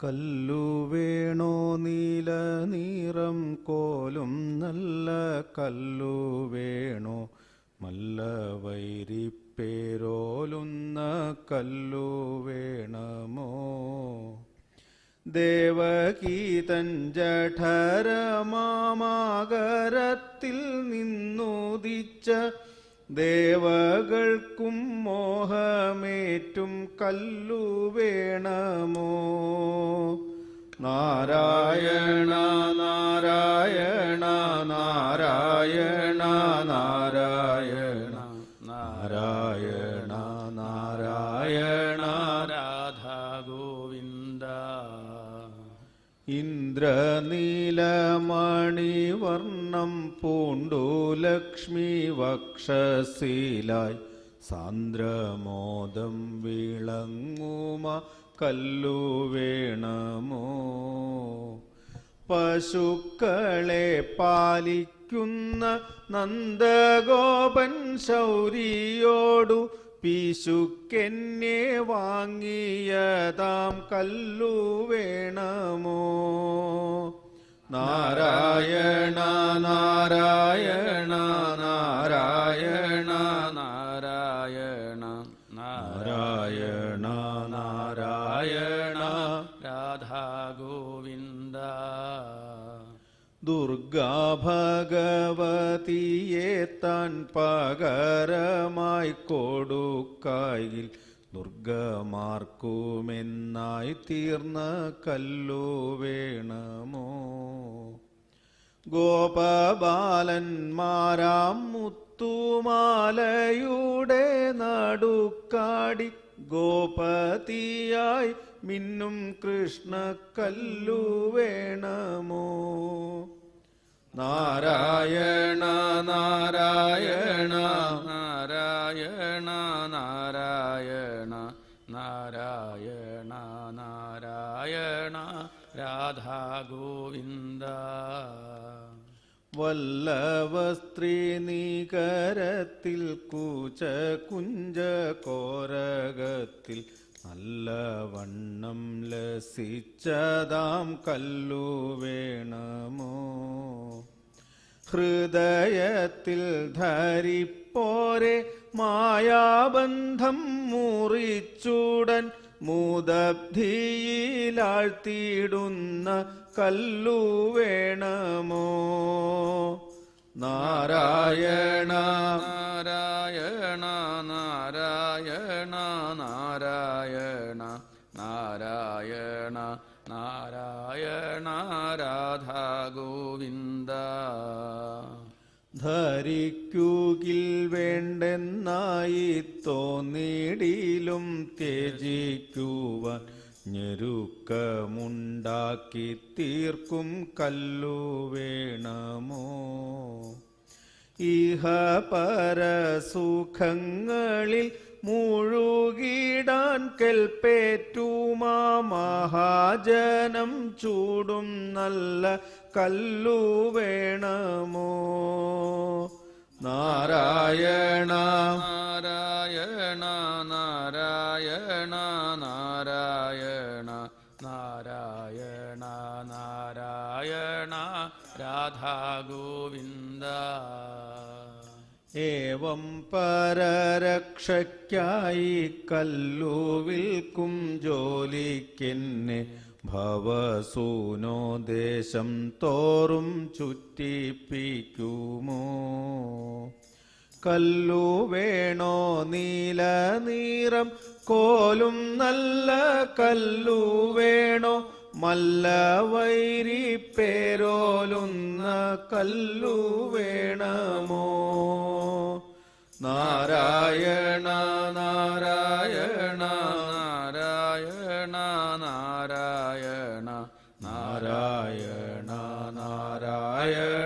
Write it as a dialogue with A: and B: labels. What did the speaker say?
A: കല്ലു വേണോ നീല നീറം കോലും നല്ല കല്ലു വേണോ മല്ല വൈരിപ്പേരോലുന്ന കല്ലു വേണമോ? ദേവകീതൻ ജഠരമാമാകരത്തിൽ നിന്നുദിച്ച ദേവകൾക്കും മോഹമേറ്റും കല്ലു വേണമോ നാരായണ നാരായണ നാരായണ നാരായണ. ഇന്ദ്രനീലമണിവർണം പൂണ്ടു ലക്ഷ്മി വക്ഷശീലായി. സാന്ദ്രമോദം വിളങ്ങുമ കല്ലു വേണമോ പശുക്കളെ പാലിക്കുന്ന നന്ദഗോപൻ ശൗരിയോടു പിശുക്കെന്നെ വാങ്ങിയതാം കല്ലു വേണമോ? നാരായണ നാരായണ നാരായണ
B: നാരായണ
A: നാരായണ നാരായണ
B: രാധാഗോ
A: ദുർഗാ ഭഗവതിയെ താൻ പകരമായി കൊടുക്കായിൽ ദുർഗമാർക്കുമെന്നായി തീർന്ന കല്ലു വേണമോ? ഗോപബാലന്മാരാം മുത്തുമാലയുടെ നടുക്കാടി ഗോപതിയായി മിന്നും കൃഷ്ണ കല്ലു വേണമോ? നാരായണ നാരായണ
B: നാരായണ നാരായണ നാരായണ നാരായണ രാധാ ഗോവിന്ദ
A: വല്ലവസ്ത്രീ നീകരത്തിൽ കൂച്ച കുഞ്ച കോരകത്തിൽ നല്ല വണ്ണം ലസിച്ചതാം കല്ലു വേണമോ ഹൃദയത്തിൽ ധരിപ്പോരെ മായാബന്ധം മുറിച്ചുടൻ മൂതബ്ധിയിലാഴ്ത്തിയിടുന്ന കല്ലു വേണമോ നാരായണ
B: നാരായണ നാരായണ നാരായണ നാരായണ നാരായണ രാധാ ഗോവിന്ദ
A: ധരിക്കുകിൽ വേണ്ടെന്നായി തോന്നിടിലും ത്യജിക്കുവാൻ ഞെരുക്കമുണ്ടാക്കി തീർക്കും കല്ലു വേണമോ ഇഹ പരസുഖങ്ങളിൽ മുഴുകിടാൻ കെൽപ്പേറ്റുമാ മഹാജനം ചൂടും നല്ല കല്ലു വേണമോ നാരായണ
B: നാരായണ നാരായണ നാരായണ രാധാ ഗോവിന്ദ.
A: ഏവം പരരക്ഷയ്ക്കായി കല്ലു വിൽക്കും ജോലിക്കെന്നെ ഭവസൂനോ ദേശം തോറും ചുറ്റിപ്പിക്കുമോ? കല്ലു വേണോ നീല നീറം? കോലും നല്ല കല്ലു വേണോ? മല്ല വൈരി പേരോലുന്ന കല്ലു വേണമോ? നാരായണ നാരായണ
B: നാരായണ നാരായണ
A: നാരായണ നാരായണ.